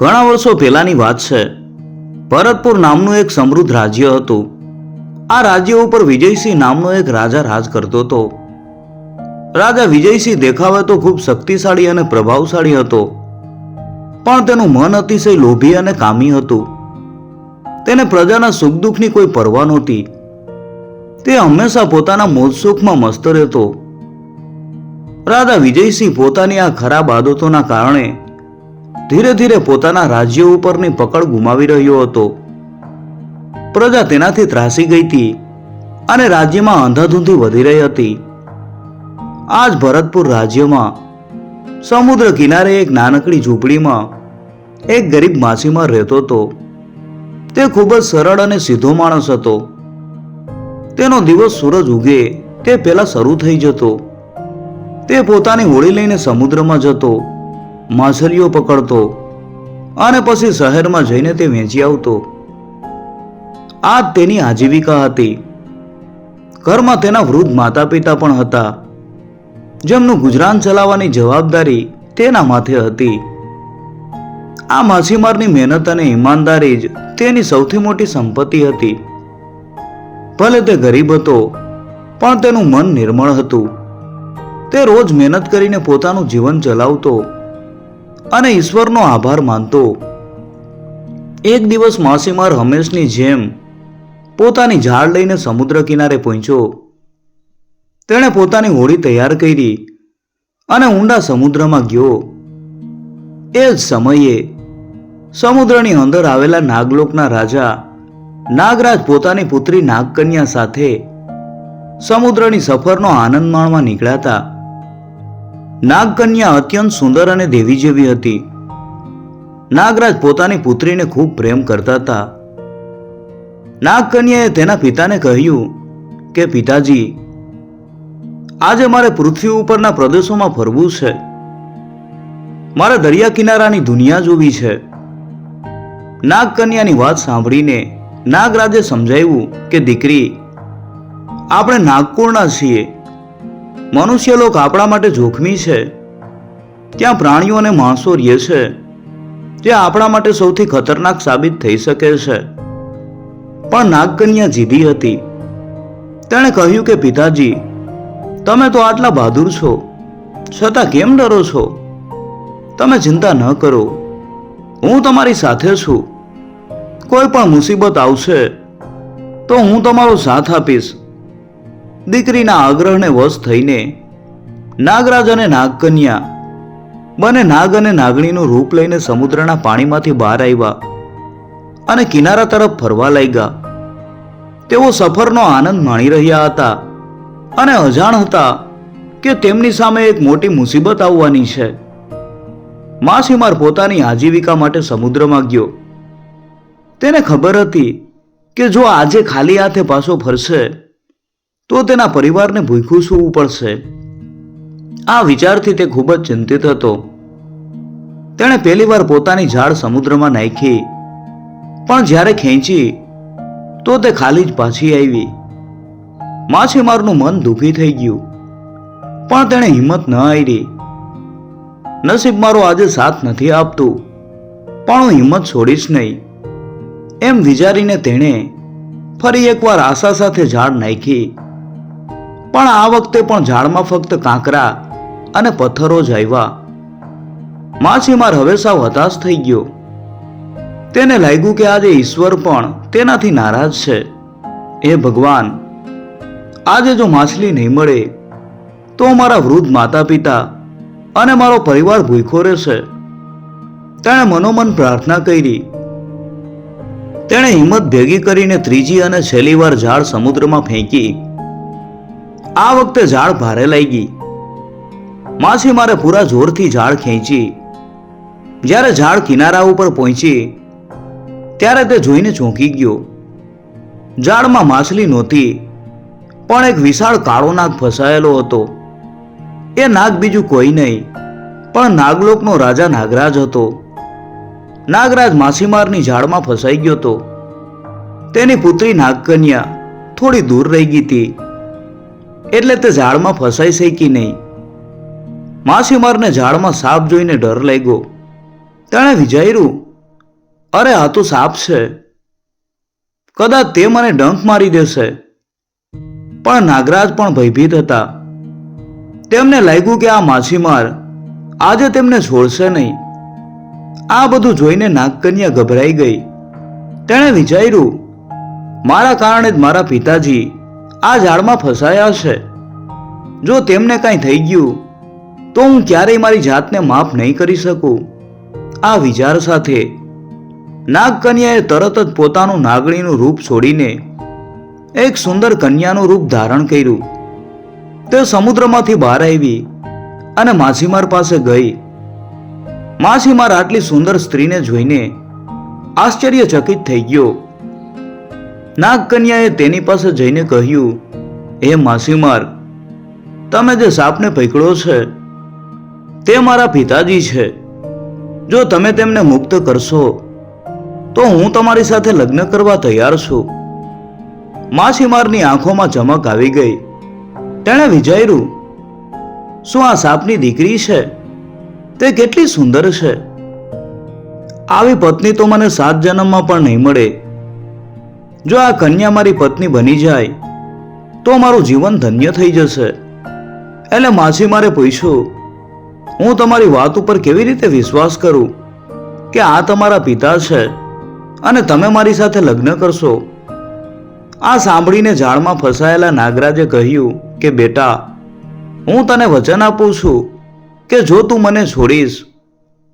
ઘણા વર્ષો પહેલાની વાત છે. ભરતપુર નામનું એક સમૃદ્ધ રાજ્ય હતું. આ રાજ્ય ઉપર વિજયસિંહ નામનો એક રાજા રાજ કરતો હતો. રાજા વિજયસિંહ દેખાવે તો ખૂબ શક્તિશાળી અને પ્રભાવશાળી હતો. પણ તેનું મન અતિશય લોભી અને કામી હતું. તેને પ્રજાના સુખ દુઃખની કોઈ પરવા નહોતી. તે હંમેશા પોતાના મોજ સુખમાં મસ્ત રહેતો. રાજા વિજયસિંહ પોતાની આ ખરાબ આદતોના કારણે ધીરે ધીરે પોતાના રાજ્ય ઉપરની પકડ ગુમાવી રહ્યો હતો. પ્રજા તેનાથી ત્રાસી ગઈ હતી અને રાજ્યમાં અંધાધૂંધી વધી રહી હતી. આજ ભરતપુર રાજ્યમાં સમુદ્ર કિનારે એક નાનકડી ઝૂંપડીમાં એક ગરીબ માછીમાર રહેતો હતો. તે ખૂબ જ સરળ અને સીધો માણસ હતો. તેનો દિવસ સૂરજ ઉગે તે પહેલા શરૂ થઈ જતો. તે પોતાની હોળી લઈને સમુદ્રમાં જતો. માછલીઓ પકડતો અને પછી શહેરમાં જઈને તે વેચી આવતો. આ તેની આજીવિકા હતી. ઘરમાં તેના વૃદ્ધ માતા પિતા પણ હતા. જેમનું ગુજરાન ચલાવવાની જવાબદારી તેના માથે હતી. આ માછીમારની મહેનત અને ઈમાનદારી જ તેની સૌથી મોટી સંપત્તિ હતી. ભલે તે ગરીબ હતો, પણ તેનું મન નિર્મળ હતું. તે રોજ મહેનત કરીને પોતાનું જીવન ચલાવતો અને ઈશ્વરનો આભાર માનતો. એક દિવસ માસીમાર હંમેશની જેમ પોતાની ઝાડ લઈને સમુદ્ર કિનારે પહોંચ્યો. તેણે પોતાની હોડી તૈયાર કરી અને ઊંડા સમુદ્રમાં ગયો. એ જ સમયે સમુદ્રની અંદર આવેલા નાગલોકના રાજા નાગરાજ પોતાની પુત્રી નાગકન્યા સાથે સમુદ્રની સફરનો આનંદ માણવા નીકળ્યા હતા. નાગકન્યા અત્યંત સુંદર અને દેવી જેવી હતી. નાગરાજ પોતાની પુત્રીને ખૂબ પ્રેમ કરતા હતા. નાગકન્યાએ તેના પિતાને કહ્યું કે, પિતાજી, આજે મારે પૃથ્વી ઉપરના પ્રદેશોમાં ફરવું છે. મારે દરિયા કિનારાની દુનિયા જોવી છે. નાગકન્યાની વાત સાંભળીને નાગરાજે સમજાવ્યું કે, દીકરી, આપણે નાગપુરના છીએ. મનુષ્ય લોક આપણા માટે જોખમી છે. ત્યાં પ્રાણીઓ અને માણસો રહે છે. જે આપણા માટે સૌથી ખતરનાક સાબિત થઈ શકે છે. પણ નાગકન્યા જીદી હતી. તેણે કહ્યું કે, પિતાજી, તમે તો આટલા બહાદુર છો. છતાં કેમ ડરો છો? તમે ચિંતા ન કરો. હું તમારી સાથે છું. કોઈ પણ મુસીબત આવશે, તો હું તમારો સાથ આપીશ. દીકરીના આગ્રહને વશ થઈને નાગરાજ અને નાગકન્યા બંને નાગ અને નાગણીનું રૂપ લઈને સમુદ્રના પાણીમાંથી બહાર આવ્યા અને કિનારા તરફ ફરવા લાગ્યા. તેઓ સફરનો આનંદ માણી રહ્યા હતા અને અજાણ હતા કે તેમની સામે એક મોટી મુસીબત આવવાની છે. માછીમાર પોતાની આજીવિકા માટે સમુદ્રમાં ગયો. તેને ખબર હતી કે જો આજે ખાલી હાથે પાછો ફરશે તો તેના પરિવારને ભૂખ્યું સૂવું પડશે. આ વિચારથી તે ખૂબ જ ચિંતિત હતો. તેણે પહેલીવાર પોતાની ઝાડ સમુદ્રમાં નાખી, પણ જ્યારે ખેંચી, તો તે ખાલી જ પાછી આવી. માછીમારનું મન દુઃખી થઈ ગયું, પણ તેણે હિંમત ન હારી. નસીબ મારો આજે સાથ નથી આપતું, પણ હું હિંમત છોડીશ નહીં. એમ વિચારીને તેણે ફરી એકવાર આશા સાથે ઝાડ નાખી. પણ આ વખતે પણ ઝાડમાં ફક્ત કાંકરા અને પથ્થરો જ આવ્યા. માછીમાર હવે સાવ હતાશ થઈ ગયો. તેને લાગ્યું કે આજે ઈશ્વર પણ તેનાથી નારાજ છે. એ ભગવાન, આજે જો માછલી નહીં મળે, તો મારા વૃદ્ધ માતા પિતા અને મારો પરિવાર ભૂખો રહેશે. તેણે મનોમન પ્રાર્થના કરી. તેણે હિંમત ભેગી કરીને ત્રીજી અને છેલ્લી વાર ઝાડ સમુદ્રમાં ફેંકી. આ વખતે ઝાડ ભારે લાગી. માછીમારે પૂરા જોરથી ઝાડ ખેંચી. જ્યારે ઝાડ કિનારા ઉપર પહોંચી, ત્યારે તે જોઈને ચોંકી ગયો. ઝાડમાં માછલી નહોતી, પણ એક વિશાળ કાળો નાગ ફસાયેલો હતો. એ નાગ બીજું કોઈ નહીં, પણ નાગલોકનો રાજા નાગરાજ હતો. નાગરાજ માછીમારની ઝાડમાં ફસાઈ ગયો હતો. તેની પુત્રી નાગકન્યા થોડી દૂર રહી ગઈ હતી. એટલે તે ઝાડમાં ફસાઈ શકી નહીં? માછીમારને ઝાડમાં સાપ જોઈને ડર લાગ્યો. તેણે વિચાર્યું, અરે, આ તો સાપ છે. કદાચ તે મને ડંખ મારી દેશે. પણ નાગરાજ પણ ભયભીત હતા. તેમને લાગ્યું કે આ માછીમાર આજે તેમને છોડશે નહીં. આ બધું જોઈને નાગકન્યા ગભરાઈ ગઈ. તેણે વિચાર્યું, મારા કારણે જ મારા પિતાજી આ ઝાડમાં ફસાયા છે જો તેમને કાંઈ થઈ ગયું, તો હું ક્યારેય મારી જાતને માફ નહીં કરી શકું. આ વિચાર સાથે નાગકન્યાએ તરત જ પોતાનું નાગણીનું રૂપ છોડીને એક સુંદર કન્યાનું રૂપ ધારણ કર્યું. તે સમુદ્રમાંથી બહાર આવી અને માછીમાર પાસે ગઈ. માછીમાર આટલી સુંદર સ્ત્રીને જોઈને આશ્ચર્યચકિત થઈ ગયો. નાગકન્યાએ તેની પાસે જઈને કહ્યું એ માસીમાર તમે જે સાપને પકડ્યો છે, તે મારા પિતાજી છે. જો તમે તેમને મુક્ત કરશો, તો હું તમારી સાથે લગ્ન કરવા તૈયાર છું. માછીમારની આંખોમાં ચમક આવી ગઈ. તેણે વિચાર્યું, શું આ સાપની દીકરી છે? તે કેટલી સુંદર છે. આવી પત્ની તો મને સાત જન્મમાં પણ નહીં મળે. જો આ કન્યા મારી પત્ની બની જાય, તો મારું જીવન ધન્ય થઈ જશે. એટલે માછીમારે પૂછ્યું, હું તમારી વાત ઉપર કેવી રીતે વિશ્વાસ કરું કે આ તમારા પિતા છે અને તમે મારી સાથે લગ્ન કરશો? આ સાંભળીને ઝાડમાં ફસાયેલા નાગરાજે કહ્યું કે, બેટા, હું તને વચન આપું છું કે જો તું મને છોડીશ,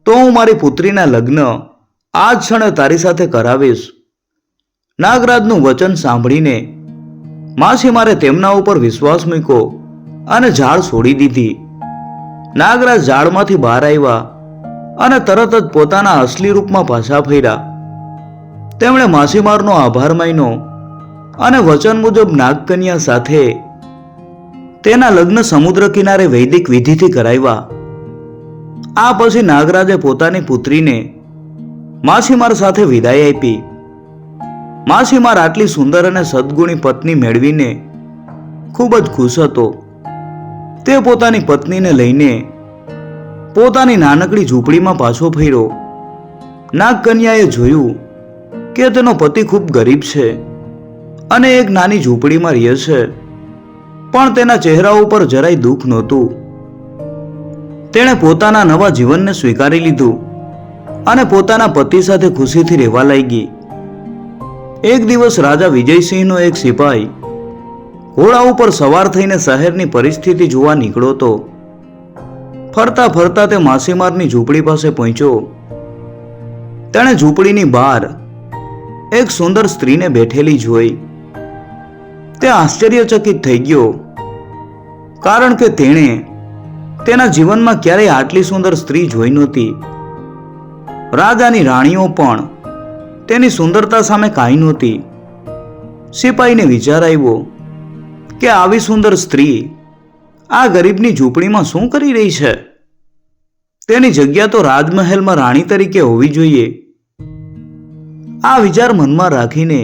તો હું મારી પુત્રીના લગ્ન આ જ ક્ષણે તારી સાથે કરાવીશ. નાગરાજનું વચન સાંભળીને માછીમારે તેમના ઉપર વિશ્વાસ મૂક્યો અને ઝાડ છોડી દીધી. નાગરાજ ઝાડમાંથી બહાર આવ્યા અને તરત જ પોતાના અસલી રૂપમાં પાછા ફર્યા. તેમણે માછીમારનો આભાર માન્યો અને વચન મુજબ નાગકન્યા સાથે તેના લગ્ન સમુદ્ર કિનારે વૈદિક વિધિથી કરાવ્યા. આ પછી નાગરાજે પોતાની પુત્રીને માછીમાર સાથે વિદાય આપી. માછીમાર આટલી સુંદર અને સદગુણી પત્ની મેળવીને ખૂબ જ ખુશ હતો. તે પોતાની પત્નીને લઈને પોતાની નાનકડી ઝૂંપડીમાં પાછો ફર્યો. નાગકન્યાએ જોયું કે તેનો પતિ ખૂબ ગરીબ છે અને એક નાની ઝૂંપડીમાં રહે છે, પણ તેના ચહેરા ઉપર જરાય દુઃખ નહોતું. તેણે પોતાના નવા જીવનને સ્વીકારી લીધું અને પોતાના પતિ સાથે ખુશીથી રહેવા લાગી. એક દિવસ રાજા વિજયસિંહનો એક સિપાહી ઘોડા ઉપર સવાર થઈને શહેરની પરિસ્થિતિ જોવા નીકળ્યો હતો ફરતા ફરતા તે માછીમારની ઝૂંપડી પાસે પહોંચ્યો. તેણે ઝૂંપડીની બહાર એક સુંદર સ્ત્રીને બેઠેલી જોઈ. તે આશ્ચર્યચકિત થઈ ગયો, કારણ કે તેણે તેના જીવનમાં ક્યારેય આટલી સુંદર સ્ત્રી જોઈ નહોતી. રાજાની રાણીઓ પણ તેની સુંદરતા સામે કાંઈ નહોતી. સિપાહીને વિચાર આવ્યો કે આવી સુંદર સ્ત્રી આ ગરીબની ઝૂંપડીમાં શું કરી રહી છે? તેની જગ્યા તો રાજમહેલમાં રાણી તરીકે હોવી જોઈએ. આ વિચાર મનમાં રાખીને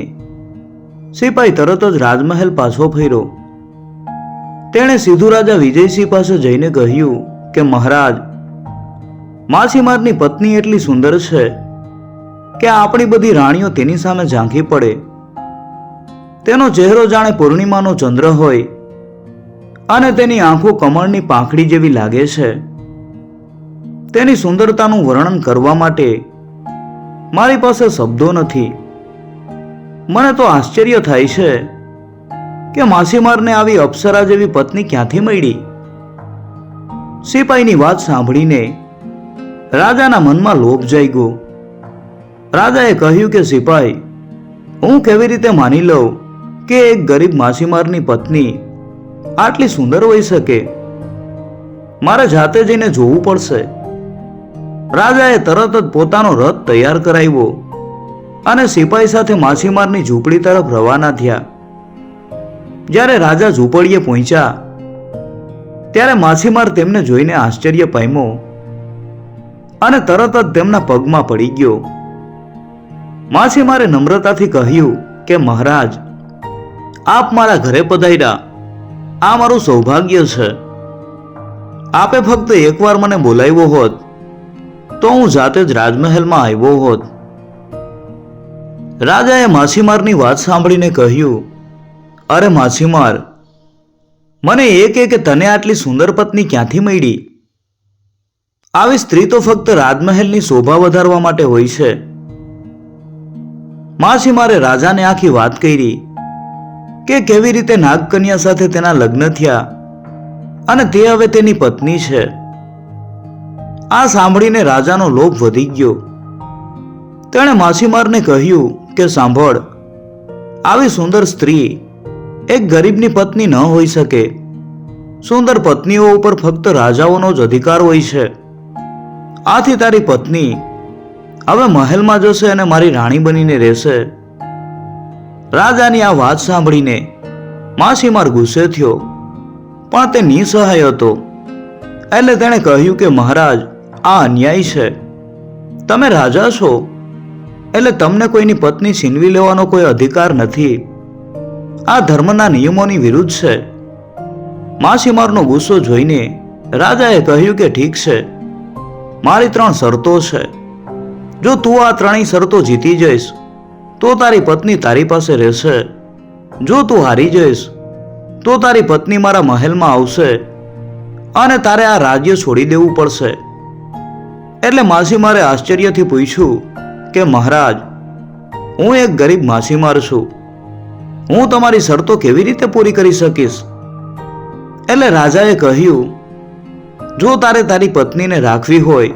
સિપાહી તરત જ રાજમહેલ પાછો ફર્યો. તેણે સીધું રાજા વિજયસિંહ પાસે જઈને કહ્યું કે મહારાજ, માછીમારની પત્ની એટલી સુંદર છે. કે આપણી બધી રાણીઓ તેની સામે ઝાંખી પડે. તેનો ચહેરો જાણે પૂર્ણિમાનો ચંદ્ર હોય અને તેની આંખો કમળની પાંખડી જેવી લાગે છે. તેની સુંદરતાનું વર્ણન કરવા માટે મારી પાસે શબ્દો નથી. મને તો આશ્ચર્ય થાય છે કે માછીમારને આવી અપ્સરા જેવી પત્ની ક્યાંથી મળી? સિપાહીની વાત સાંભળીને રાજાના મનમાં લોભ જાગ્યો. રાજાએ કહ્યું કે, સિપાઈ, હું કેવી રીતે માની લઉં કે એક ગરીબ માછીમારની પત્ની આટલી સુંદર હોઈ શકે? મારે જાતે જઈને જોવું પડશે. રાજાએ તરત જ પોતાનો રથ તૈયાર કરાવ્યો અને સિપાઈ સાથે માછીમારની ઝૂંપડી તરફ રવાના થયા. જ્યારે રાજા ઝૂંપડીએ પહોંચ્યા, ત્યારે માછીમાર તેમને જોઈને આશ્ચર્ય પામ્યો અને તરત જ તેમના પગમાં પડી ગયો. માછીમારે નમ્રતાથી કહ્યું કે, મહારાજ, આપ મારા ઘરે પધાર્યા. આ મારું સૌભાગ્ય છે. આપે ફક્ત એકવાર મને બોલાવ્યો હોત, તો હું જાતે જ રાજમહેલમાં આવ્યો હોત. રાજાએ માછીમારની વાત સાંભળીને કહ્યું, અરે માછીમાર મને એ કે કે તને આટલી સુંદર પત્ની ક્યાંથી મળી? આવી સ્ત્રી તો ફક્ત રાજમહેલની શોભા વધારવા માટે હોય છે. માછીમારે રાજાને આખી વાત કરી કે કેવી રીતે નાગકન્યા સાથે તેના લગ્ન થયા અને તે હવે તેની પત્ની છે. આ સાંભળીને રાજાનો લોભ વધી ગયો. તેણે માછીમારને કહ્યું કે સાંભળ, આવી સુંદર સ્ત્રી એક ગરીબની પત્ની ન હોઈ શકે. સુંદર પત્નીઓ ઉપર ફક્ત રાજાઓનો જ અધિકાર હોય છે. આથી તારી પત્ની હવે મહેલમાં જશે અને મારી રાણી બનીને રહેશે. રાજાની આ વાત સાંભળીને માછીમાર ગુસ્સે થયો, પણ તે નિસહાય હતો. એટલે તેણે કહ્યું કે, મહારાજ, આ અન્યાય છે. તમે રાજા છો, એટલે તમને કોઈની પત્ની છીનવી લેવાનો કોઈ અધિકાર નથી. આ ધર્મના નિયમોની વિરુદ્ધ છે. માછીમારનો ગુસ્સો જોઈને રાજાએ કહ્યું કે, ઠીક છે. મારી ત્રણ શરતો છે. જો તું આ ત્રણેય શરતો જીતી જઈશ, તો તારી પત્ની તારી પાસે રહેશે. જો તું હારી જઈશ, તો તારી પત્ની મારા મહેલમાં આવશે અને તારે આ રાજ્ય છોડી દેવું પડશે. એટલે માસીમારે આશ્ચર્યથી પૂછ્યું કે, મહારાજ, હું એક ગરીબ માછીમાર છું. હું તમારી શરતો કેવી રીતે પૂરી કરી શકીશ? એટલે રાજાએ કહ્યું, જો તારે તારી પત્નીને રાખવી હોય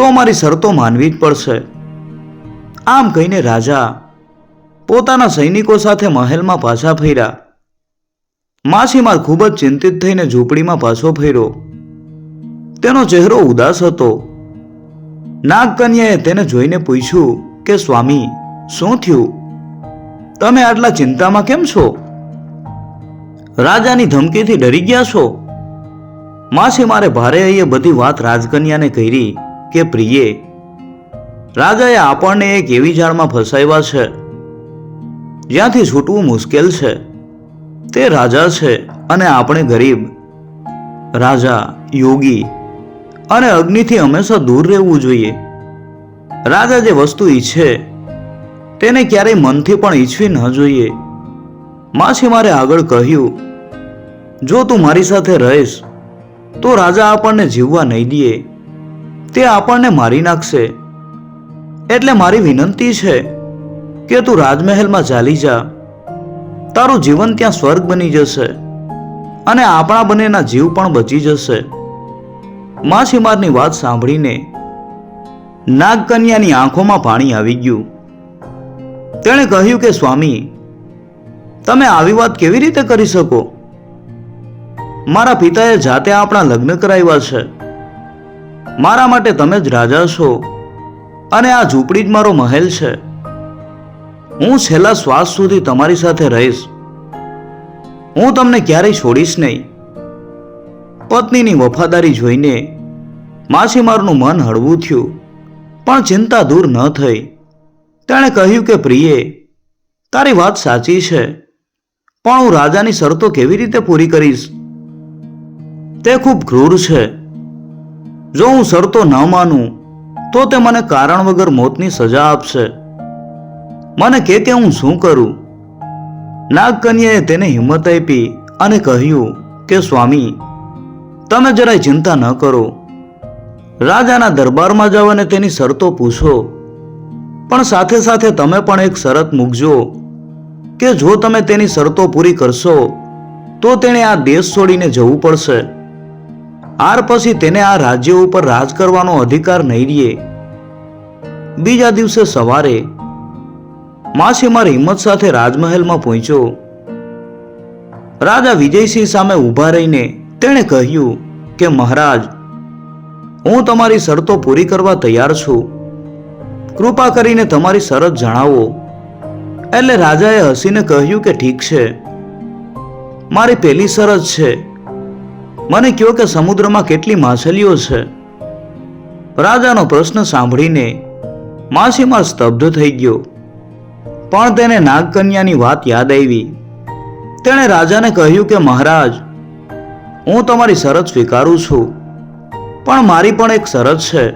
તો અમારી શરતો માનવી જ પડશે. આમ કહીને રાજા પોતાના સૈનિકો સાથે મહેલમાં પાછા ફર્યા. માછીમાર ખૂબ જ ચિંતિત થઈને ઝૂંપડીમાં પાછો ફર્યો. તેનો ચહેરો ઉદાસ હતો. નાગકન્યાએ તેને જોઈને પૂછ્યું કે, સ્વામી, શું થયું? તમે આટલા ચિંતામાં કેમ છો? રાજાની ધમકીથી ડરી ગયા છો? માછીમારે ભારે અહીંયા બધી વાત રાજકન્યાને કરી. કે પ્રિયે, રાજાએ આપણને એક એવી જાળમાં ફસાવ્યા છે, જ્યાંથી છૂટવું મુશ્કેલ છે. તે રાજા છે અને આપણે ગરીબ. રાજા, યોગી અને અગ્નિથી હંમેશા દૂર રહેવું જોઈએ. રાજા જે વસ્તુ ઈચ્છે, તેને ક્યારેય મનથી પણ ઈચ્છવી ન જોઈએ. માછીમારે આગળ કહ્યું, જો તું મારી સાથે રહીશ, તો રાજા આપણને જીવવા નહીં દે. તે આપણને મારી નાખશે. એટલે મારી વિનંતી છે કે તું રાજમહેલમાં ચાલી જા. તારું જીવન ત્યાં સ્વર્ગ બની જશે અને આપણા બંનેના જીવ પણ બચી જશે. માછીમારની વાત સાંભળીને નાગકન્યાની આંખોમાં પાણી આવી ગયું. તેણે કહ્યું કે, સ્વામી, તમે આવી વાત કેવી રીતે કરી શકો? મારા પિતાએ જાતે આપણા લગ્ન કરાવ્યા છે. મારા માટે તમે જ રાજા છો અને આ ઝૂંપડી જ મારો મહેલ છે. હું છેલ્લા શ્વાસ સુધી તમારી સાથે રહીશ. હું તમને ક્યારેય છોડીશ નહીં. પત્નીની વફાદારી જોઈને માછીમારનું મન હળવું થયું, પણ ચિંતા દૂર ન થઈ. તેણે કહ્યું કે, પ્રિયે, તારી વાત સાચી છે, પણ હું રાજાની શરતો કેવી રીતે પૂરી કરીશ? તે ખૂબ ક્રૂર છે. જો હું શરતો ન માનું, તો તે મને કારણ વગર મોતની સજા આપશે. મને કે કે હું શું કરું? નાગકન્યાએ તેને હિંમત આપી અને કહ્યું કે, સ્વામી, તમે જરાય ચિંતા ન કરો. રાજાના દરબારમાં જાઓ અને તેની શરતો પૂછો. પણ સાથે સાથે તમે પણ એક શરત મૂકજો કે જો તમે તેની શરતો પૂરી કરશો, તો તેણે આ દેશ છોડીને જવું પડશે. આર પછી તેને આ રાજ્ય ઉપર રાજ કરવાનો અધિકાર નહીં રહે બીજા દિવસે સવારે માછીમાર હિંમત સાથે રાજમહેલમાં પહોંચ્યો. રાજા વિજયસિંહ સામે ઊભા રહીને તેણે કહ્યું કે, મહારાજ, હું તમારી શરતો પૂરી કરવા તૈયાર છું. કૃપા કરીને તમારી શરત જણાવો. એટલે રાજાએ હસીને કહ્યું કે, ઠીક છે. મારી પહેલી શરત છે. મને કહો કે સમુદ્રમાં કેટલી માછલીઓ છે? રાજાનો પ્રશ્ન સાંભળીને માછીમાર સ્તબ્ધ થઈ ગયો. પણ તેને નાગકન્યાની વાત યાદ આવી. તેણે રાજાને કહ્યું કે, મહારાજ, હું તમારી શરત સ્વીકારું છું, પણ મારી પણ એક શરત છે.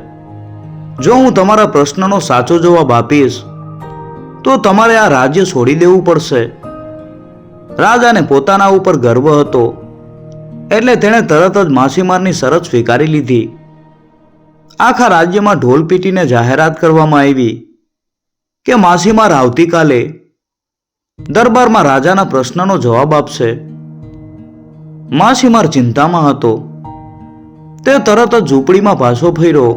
જો હું તમારા પ્રશ્નનો સાચો જવાબ આપીશ, તો તમારે આ રાજ્ય છોડી દેવું પડશે. રાજાને પોતાના ઉપર ગર્વ હતો. એટલે તેણે તરત જ માછીમારની શરત સ્વીકારી લીધી. આખા રાજ્યમાં ઢોલ પીટીને જાહેરાત કરવામાં આવી કે માછીમાર આવતીકાલે દરબારમાં રાજાના પ્રશ્નનો જવાબ આપશે. માછીમાર ચિંતામાં હતો. તે તરત જ ઝૂંપડીમાં પાછો ફર્યો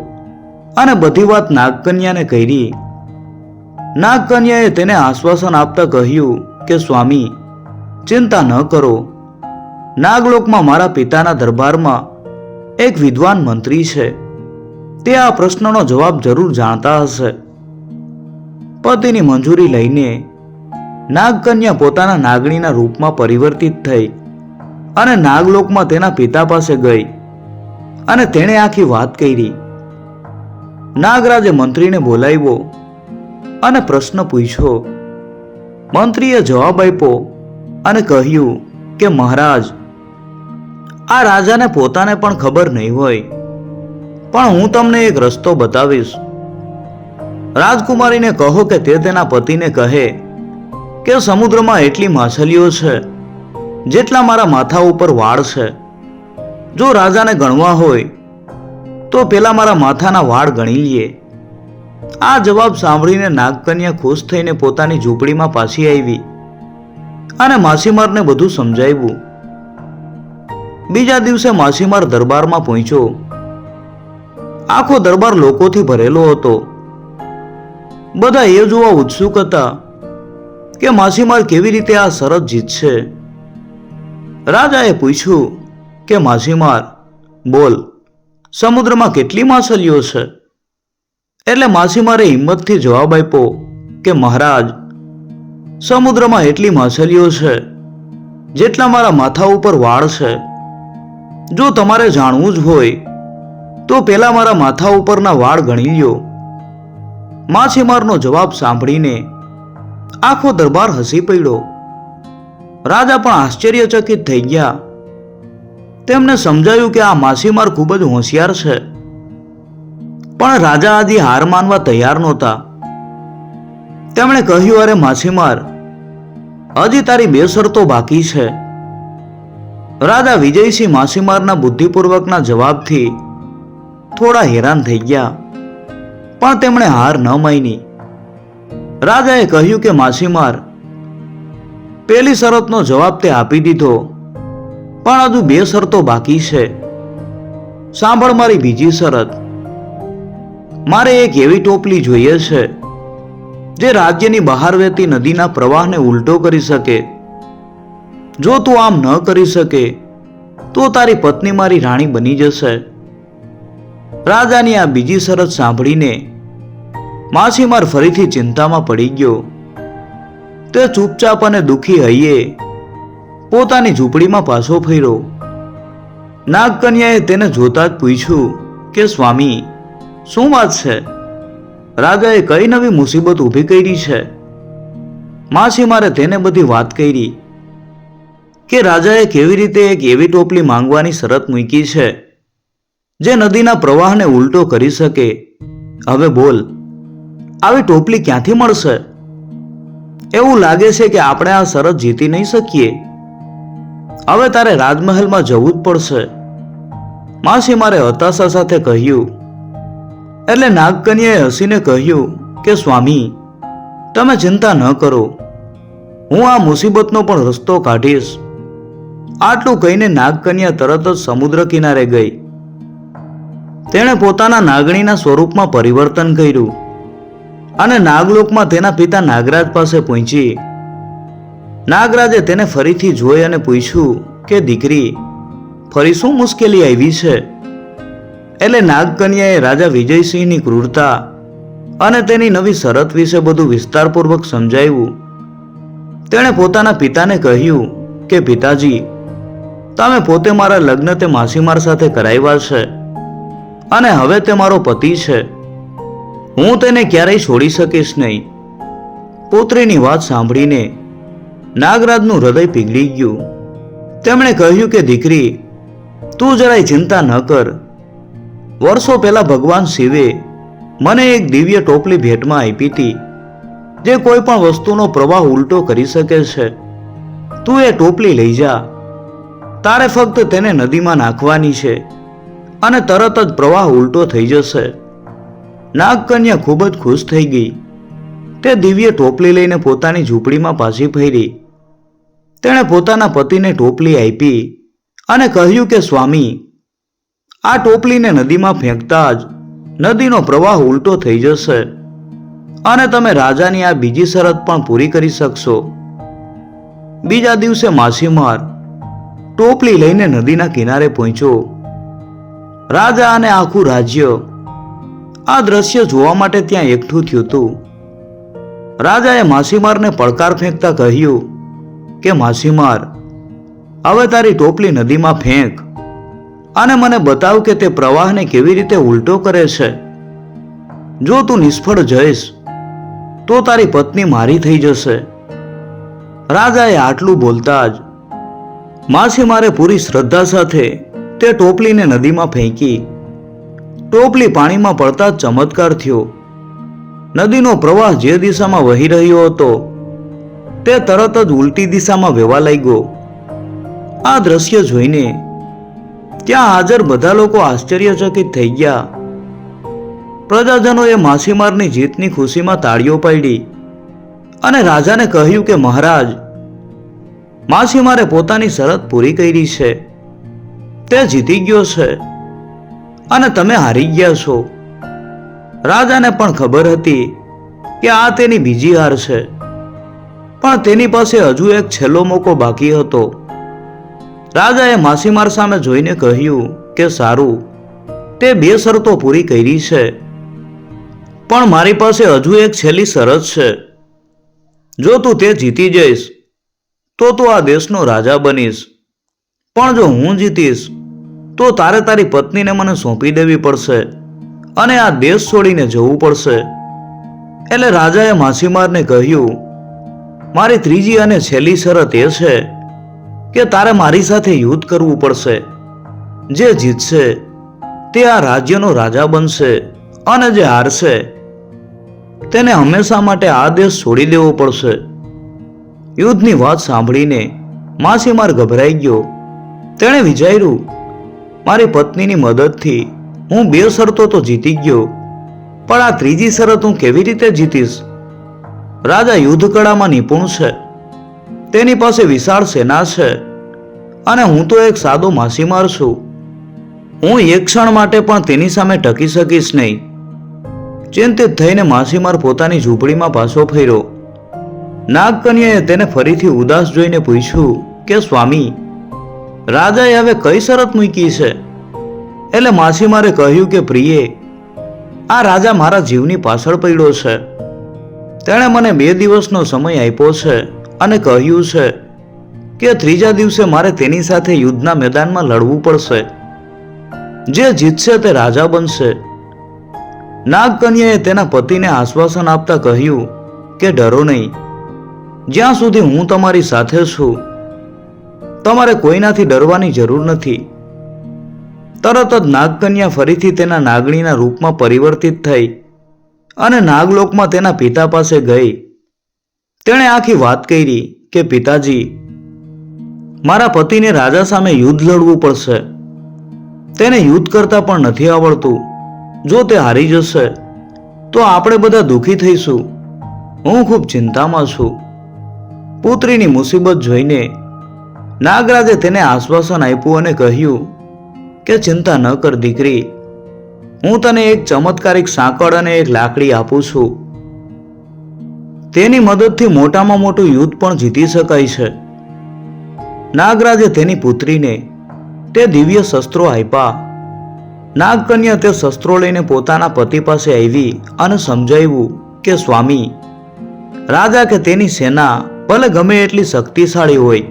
અને બધી વાત નાગકન્યાને કહી નાગકન્યાએ તેને આશ્વાસન આપતા કહ્યું કે, સ્વામી, ચિંતા ન કરો. નાગલોકમાં મારા પિતાના દરબારમાં એક વિદ્વાન મંત્રી છે. તે આ પ્રશ્નનો જવાબ જરૂર જાણતા હશે. પતિની મંજૂરી લઈને નાગકન્યા પોતાના નાગણીના રૂપમાં પરિવર્તિત થઈ અને નાગલોકમાં તેના પિતા પાસે ગઈ અને તેણે આખી વાત કરી. નાગરાજે મંત્રીને બોલાવ્યો અને પ્રશ્ન પૂછ્યો. મંત્રીએ જવાબ આપ્યો અને કહ્યું કે મહારાજ આ રાજાને પોતાને પણ ખબર નહીં હોય. પણ હું તમને એક રસ્તો બતાવીશ. રાજકુમારીને કહો કે તે તેના પતિને કહે કે સમુદ્રમાં એટલી માછલીઓ છે, જેટલા મારા માથા ઉપર વાળ છે. જો રાજાને ગણવા હોય, તો પેલા મારા માથાના વાળ ગણી લઈએ આ જવાબ સાંભળીને નાગકન્યા ખુશ થઈને પોતાની ઝૂંપડીમાં પાછી આવી અને માછીમારને બધું સમજાવ્યું. બીજા દિવસે માછીમાર દરબારમાં પહોંચ્યો. આખો દરબાર લોકોથી ભરેલો હતો. બધા એ જોવા ઉત્સુક હતા કે માછીમાર કેવી રીતે આ શરત જીતશે. રાજાએ પૂછ્યું કે માછીમાર બોલ, સમુદ્રમાં કેટલી માછલીઓ છે? એટલે માછીમારે હિંમતથી જવાબ આપ્યો કે, મહારાજ, સમુદ્રમાં એટલી માછલીઓ છે, જેટલા મારા માથા ઉપર વાળ છે જો તમારે જાણવું જ હોય, તો પહેલાં મારા માથા ઉપરના વાળ ગણી લ્યો. માછીમારનો જવાબ સાંભળીને આખો દરબાર હસી પડ્યો. રાજા પણ આશ્ચર્યચકિત થઈ ગયા. તેમને સમજાયું કે આ માછીમાર ખૂબ જ હોશિયાર છે. પણ રાજા હજી હાર માનવા તૈયાર નહોતા. તેમણે કહ્યું, અરે માછીમાર હજી તારી બે શરતો બાકી છે. રાજા વિજયસિંહ માછીમારના બુદ્ધિપૂર્વકના જવાબથી થોડા હેરાન થઈ ગયા. પણ તેમણે હાર ન માની. રાજાએ કહ્યું કે માછીમાર, પેલી શરતનો જવાબ તે આપી દીધો. પણ હજુ બે શરતો બાકી છે. સાંભળ મારી બીજી શરત. મારે એક એવી ટોપલી જોઈએ છે, જે રાજ્યની બહાર વહેતી નદીના પ્રવાહને ઉલટો કરી શકે. જો તું આમ ન કરી શકે, તો તારી પત્ની મારી રાણી બની જશે. રાજાની આ બીજી શરત સાંભળીને માછીમાર ફરીથી ચિંતામાં પડી ગયો. તે ચૂપચાપ અને દુઃખી હૈયે પોતાની ઝૂંપડીમાં પાછો ફર્યો. નાગકન્યાએ તેને જોતા જ પૂછ્યું કે, સ્વામી, શું વાત છે? રાજાએ કઈ નવી મુસીબત ઊભી કરી છે? માછીમારે તેને બધી વાત કરી. કે રાજાએ કેવી રીતે એક એવી ટોપલી માંગવાની શરત મૂકી છે? જે નદીના પ્રવાહને ઉલટો કરી શકે. હવે બોલ, આવી ટોપલી ક્યાંથી મળશે? એવું લાગે છે કે આપણે આ શરત જીતી નહીં શકીએ. હવે તારે રાજમહેલમાં જવું જ પડશે. માસી મારે હતાશા સાથે કહ્યું. એટલે નાગકન્યાએ હસીને કહ્યું કે, સ્વામી, તમે ચિંતા ન કરો. હું આ મુસીબતનો પણ રસ્તો કાઢીશ. આટલું કહીને નાગકન્યા તરત જ સમુદ્ર કિનારે ગઈ. તેણે પોતાના નાગણીના સ્વરૂપમાં પરિવર્તન કર્યું અને નાગલોકમાં તેના પિતા નાગરાજ પાસે પહોંચી. નાગરાજે તેને ફરીથી જોઈ અને પૂછ્યું કે, દીકરી, ફરી શું મુશ્કેલી આવી છે? એટલે નાગકન્યાએ રાજા વિજયસિંહની ક્રૂરતા અને તેની નવી શરત વિશે બધું વિસ્તારપૂર્વક સમજાવ્યું. તેણે પોતાના પિતાને કહ્યું કે, પિતાજી તમે પોતે મારા લગ્ન તે માસીમાર સાથે કરાવ્યા છે. અને હવે તે મારો પતિ છે. હું તેને ક્યારેય છોડી શકીશ નહીં. પુત્રીની વાત સાંભળીને નાગરાજનું હૃદય પીગળી ગયું. તેમણે કહ્યું કે, દીકરી, તું જરાય ચિંતા ન કર. વર્ષો પહેલા ભગવાન શિવે મને એક દિવ્ય ટોપલી ભેટમાં આપી હતી, જે કોઈ પણ વસ્તુનો પ્રવાહ ઉલટો કરી શકે છે. તું એ ટોપલી લઈ જા. તારે ફક્ત તેને નદીમાં નાખવાની છે અને તરત જ પ્રવાહ ઉલટો થઈ જશે. નાગકન્યા ખૂબ જ ખુશ થઈ ગઈ. તે દિવ્ય ટોપલી લઈને પોતાની ઝૂંપડીમાં પાછી ફેરી. તેણે પોતાના પતિને ટોપલી આપી અને કહ્યું કે, સ્વામી, આ ટોપલીને નદીમાં ફેંકતા જ નદીનો પ્રવાહ ઉલટો થઈ જશે અને તમે રાજાની આ બીજી શરત પણ પૂરી કરી શકશો. બીજા દિવસે માછીમાર ટોપલી લઈને નદીના કિનારે પહોંચ્યો. રાજા અને આખું રાજ્ય આ દ્રશ્ય જોવા માટે ત્યાં એકઠું થયું હતું. રાજાએ માછીમારને પડકાર ફેંકતા કહ્યું કે, માછીમાર, હવે તારી ટોપલી નદીમાં ફેંક અને મને બતાવ કે તે પ્રવાહને કેવી રીતે ઉલટો કરે છે. જો તું નિષ્ફળ જઈશ, તો તારી પત્ની મારી થઈ જશે. રાજાએ આટલું બોલતા જ માછીમારે પૂરી શ્રદ્ધા સાથે તે ટોપલીને નદીમાં ફેંકી. ટોપલી પાણીમાં પડતા ચમત્કાર થયો. નદીનો પ્રવાહ જે દિશામાં વહી રહ્યો હતો, તે તરત જ ઉલટી દિશામાં વહેવા લાગ્યો. આ દ્રશ્ય જોઈને ત્યાં હાજર બધા લોકો આશ્ચર્યચકિત થઈ ગયા. પ્રજાજનોએ માછીમારની જીતની ખુશીમાં તાળીઓ પાડી અને રાજાને કહ્યું કે મહારાજ માછીમારે પોતાની શરત પૂરી કરી છે. તે જીતી ગયો છે. અને તમે હારી ગયા છો. રાજાને પણ ખબર હતી કે આ તેની બીજી હાર છે. પણ તેની પાસે હજુ એક છેલ્લો મોકો બાકી હતો. રાજાએ માછીમાર સામે જોઈને કહ્યું કે, સારું, તે બે શરતો પૂરી કરી છે. પણ મારી પાસે હજુ એક છેલ્લી શરત છે. જો તું તે જીતી જઈશ તો તું આ દેશનો રાજા બનીશ. પણ જો હું જીતીશ, તો તારે તારી પત્નીને મને સોંપી દેવી પડશે અને આ દેશ છોડીને જવું પડશે. એટલે રાજાએ માછીમારને કહ્યું, મારી ત્રીજી અને છેલ્લી શરત એ છે કે તારે મારી સાથે યુદ્ધ કરવું પડશે. જે જીતશે, તે આ રાજ્યનો રાજા બનશે અને જે હારશે, તેને હંમેશા માટે આ દેશ છોડી દેવો પડશે. યુદ્ધની વાત સાંભળીને માછીમાર ગભરાઈ ગયો. તેણે વિચાર્યું, મારી પત્નીની મદદથી હું બે શરતો તો જીતી ગયો, પણ આ ત્રીજી શરત હું કેવી રીતે જીતીશ? રાજા યુદ્ધ કળામાં નિપુણ છે, તેની પાસે વિશાળ સેના છે અને હું તો એક સાદો માછીમાર છું. હું એક ક્ષણ માટે પણ તેની સામે ટકી શકીશ નહીં. ચિંતિત થઈને માછીમાર પોતાની ઝૂંપડીમાં પાછો ફર્યો. નાગકન્યાએ તેને ફરીથી ઉદાસ જોઈને પૂછ્યું કે, સ્વામી, રાજાએ હવે કઈ શરત મૂકી છે? એટલે માછીમારે કહ્યું કે, પ્રિયે, આ રાજા મારા જીવની પાછળ પડ્યો છે. તેણે મને બે દિવસનો સમય આપ્યો છે અને કહ્યું છે કે, ત્રીજા દિવસે મારે તેની સાથે યુદ્ધના મેદાનમાં લડવું પડશે. જે જીતશે તે રાજા બનશે. નાગકન્યાએ તેના પતિને આશ્વાસન આપતા કહ્યું કે, ડરો નહીં. જ્યાં સુધી હું તમારી સાથે છું, તમારે કોઈનાથી ડરવાની જરૂર નથી. તરત જ નાગકન્યા ફરીથી તેના નાગણીના રૂપમાં પરિવર્તિત થઈ અને નાગલોકમાં તેના પિતા પાસે ગઈ. તેણે આખી વાત કરી કે, પિતાજી, મારા પતિને રાજા સામે યુદ્ધ લડવું પડશે. તેને યુદ્ધ કરતા પણ નથી આવડતું. જો તે હારી જશે, તો આપણે બધા દુઃખી થઈશું. હું ખૂબ ચિંતામાં છું. પુત્રીની મુસીબત જોઈને નાગરાજે તેને આશ્વાસન આપ્યું અને કહ્યું કે ચિંતા ન કર દીકરી, હું તને એક ચમત્કારિક સાંકળ અને એક લાકડી આપું છું. તેની મદદથી મોટામાં મોટું યુદ્ધ પણ જીતી શકાય છે. નાગરાજે તેની પુત્રીને તે દિવ્ય શસ્ત્રો આપ્યા. નાગકન્યા તે શસ્ત્રો લઈને પોતાના પતિ પાસે આવી અને સમજાવ્યું કે, સ્વામી, રાજા કે તેની સેના ભલે ગમે એટલી શક્તિશાળી હોય.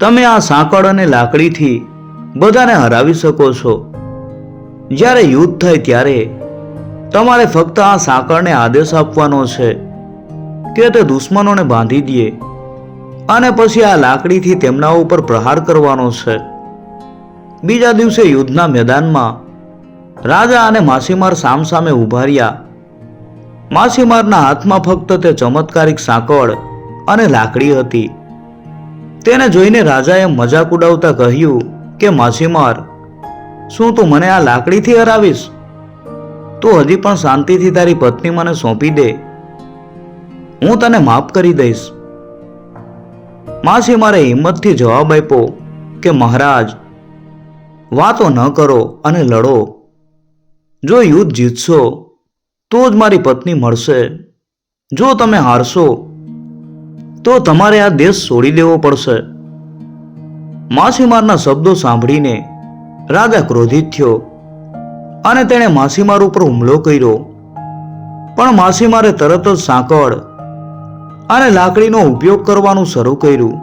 તમે આ સાંકળ અને લાકડીથી બધાને હરાવી શકો છો. જ્યારે યુદ્ધ થાય ત્યારે તમારે ફક્ત આ સાંકળને આદેશ આપવાનો છે કે તે દુશ્મનોને બાંધી દે અને પછી આ લાકડીથી તેમના ઉપર પ્રહાર કરવાનો છે. બીજા દિવસે યુદ્ધના મેદાનમાં રાજા અને માછીમાર સામસામે ઊભા રહ્યા. માછીમારના હાથમાં ફક્ત તે ચમત્કારિક સાંકળ અને લાકડી હતી. તેને જોઈને રાજાએ મજાક ઉડાવતા કહ્યું કે, માછીમાર, શું તું મને આ લાકડીથી હરાવીશ? તું હજી પણ શાંતિથી તારી પત્ની મને સોંપી દે. હું તને માફ કરી દઈશ. માછીમારે હિંમતથી જવાબ આપ્યો કે, મહારાજ, વાતો ન કરો અને લડો. જો યુદ્ધ જીતશો, તો જ મારી પત્ની મળશે. જો તમે હારશો તો તમારે આ દેશ છોડી દેવો પડશે. માછીમારના શબ્દો સાંભળીને રાજા ક્રોધિત થયો અને તેણે માછીમાર ઉપર હુમલો કર્યો. પણ માછીમારે તરત જ સાંકળ અને લાકડીનો ઉપયોગ કરવાનું શરૂ કર્યું.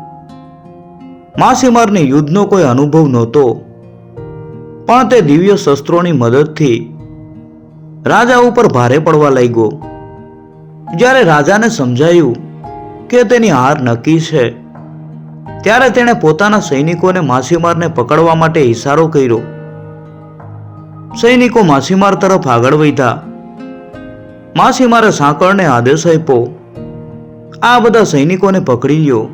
માછીમારને યુદ્ધનો કોઈ અનુભવ નહોતો, પણ તે દિવ્ય શસ્ત્રોની મદદથી રાજા ઉપર ભારે પડવા લાગ્યો. જ્યારે રાજાને સમજાયું કે તેની હાર નક્કી છે. ત્યારે તેણે પોતાના સૈનિકોને માછીમારને પકડવા માટે ઇશારો કર્યો. સૈનિકો માછીમાર તરફ આગળ વધ્યા. માછીમારે સાંકળને આદેશ આપ્યો. આ બધા સૈનિકોને પકડી લ્યો.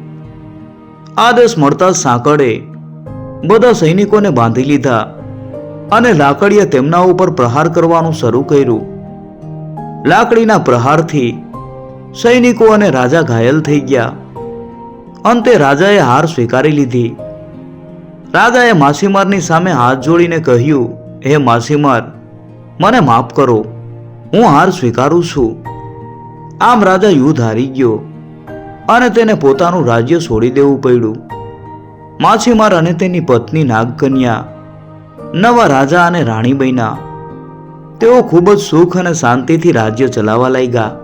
આદેશ મળતા સાંકળે. બધા સૈનિકોને બાંધી લીધા અને લાકડીએ તેમના ઉપર પ્રહાર કરવાનું શરૂ કર્યું. લાકડીના પ્રહારથી સૈનિકો અને રાજા ઘાયલ થઈ ગયા. અંતે રાજાએ હાર સ્વીકારી લીધી. રાજાએ માછીમારની સામે હાથ જોડીને કહ્યું, હે માછીમાર, મને માફ કરો, હું હાર સ્વીકારું છું. આમ રાજા યુદ્ધ હારી ગયો અને તેને પોતાનું રાજ્ય છોડી દેવું પડ્યું. માછીમાર અને તેની પત્ની નાગકન્યા, નવા રાજા અને રાણી બન્યા. તેઓ ખૂબ જ સુખ અને શાંતિથી રાજ્ય ચલાવવા લાગ્યા.